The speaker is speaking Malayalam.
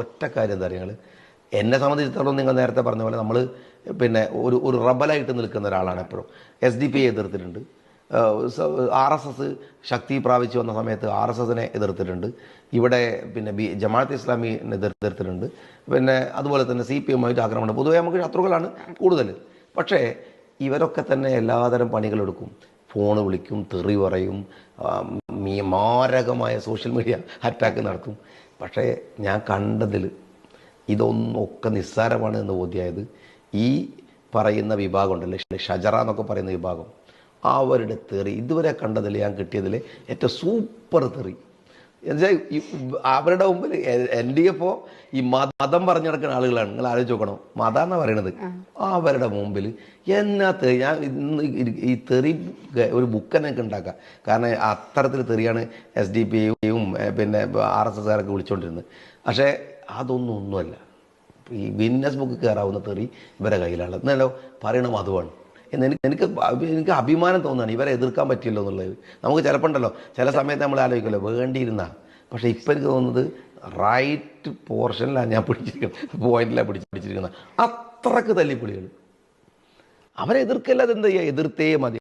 ഒറ്റ കാര്യം എന്താ പറയുക എന്നെ സംബന്ധിച്ചിടത്തോളം നിങ്ങൾ നേരത്തെ പറഞ്ഞ പോലെ നമ്മൾ പിന്നെ ഒരു ഒരു റബലായിട്ട് നിൽക്കുന്ന ഒരാളാണ് എപ്പോഴും. എസ് ഡി പി എതിർത്തിട്ടുണ്ട്. ആർ എസ് എസ് ശക്തി പ്രാപിച്ചു വന്ന സമയത്ത് ആർ എസ് എസിനെ എതിർത്തിട്ടുണ്ട്. ഇവിടെ പിന്നെ ബി ജമാഅത്ത് ഇസ്ലാമിനെ എതിർ- എതിർത്തിട്ടുണ്ട്. പിന്നെ അതുപോലെ തന്നെ സി പി എമ്മായിട്ട് ആക്രമണം. പൊതുവെ നമുക്ക് ശത്രുക്കളാണ് കൂടുതൽ പക്ഷേ ഇവരൊക്കെ തന്നെ എല്ലാതരം പണികളെടുക്കും. ഫോൺ വിളിക്കും തെറി പറയും മാരകമായ സോഷ്യൽ മീഡിയ അറ്റാക്ക് നടത്തും പക്ഷേ ഞാൻ കണ്ടതിൽ ഇതൊന്നും ഒക്കെ നിസ്സാരമാണ് എന്ന് ബോധ്യമായത് ഈ പറയുന്ന വിഭാഗം ഉണ്ടല്ലേ ഷജറ എന്നൊക്കെ പറയുന്ന വിഭാഗം. അവരുടെ തെറി ഇതുവരെ കണ്ടതിൽ ഞാൻ കിട്ടിയതിൽ ഏറ്റവും സൂപ്പർ തെറി. എന്നുവെച്ചാൽ ഈ അവരുടെ മുമ്പിൽ എൻ ഡി എഫ് ഈ മതം പറഞ്ഞു നടക്കുന്ന ആളുകളാണ്. നിങ്ങൾ ആലോചിച്ച് നോക്കണം. മതം എന്നാ പറയണത് അവരുടെ മുമ്പിൽ എന്നാ തെറി ഞാൻ ഇന്ന് ഈ- തെറി ഒരു ബുക്ക് തന്നെ ഉണ്ടാക്കാം. കാരണം അത്തരത്തിൽ തെറിയാണ് എസ് ഡി പി യും പിന്നെ ആർ എസ് എസ് ആരൊക്കെ വിളിച്ചുകൊണ്ടിരുന്നത് പക്ഷേ അതൊന്നും ഒന്നുമല്ല. ഈ ഗിന്നസ് ബുക്ക് കയറാവുന്ന തെറി ഇവരെ കയ്യിലാണ്. എന്നല്ലോ പറയണ മധുവാണ്. എന്ന് എനിക്ക് എനിക്ക് എനിക്ക് അഭിമാനം തോന്നുകയാണ്. ഇവരെ എതിർക്കാൻ പറ്റിയല്ലോ എന്നുള്ളത്. നമുക്ക് ചിലപ്പോൾ ഉണ്ടല്ലോ ചില സമയത്ത് നമ്മൾ ആലോചിക്കുമല്ലോ വേണ്ടിയിരുന്ന. പക്ഷേ ഇപ്പം എനിക്ക് തോന്നുന്നത് റൈറ്റ് പോർഷനിലാണ് ഞാൻ പിടിച്ചിരിക്കുന്നത്. പോയിന്റിലാണ് പിടിച്ച് പിടിച്ചിരിക്കുന്നത്. അത്രയ്ക്ക് തല്ലിപ്പൊളികൾ. അവരെ എതിർക്കല്ലാതെ എന്താ ചെയ്യുക എതിർത്തേ മതി.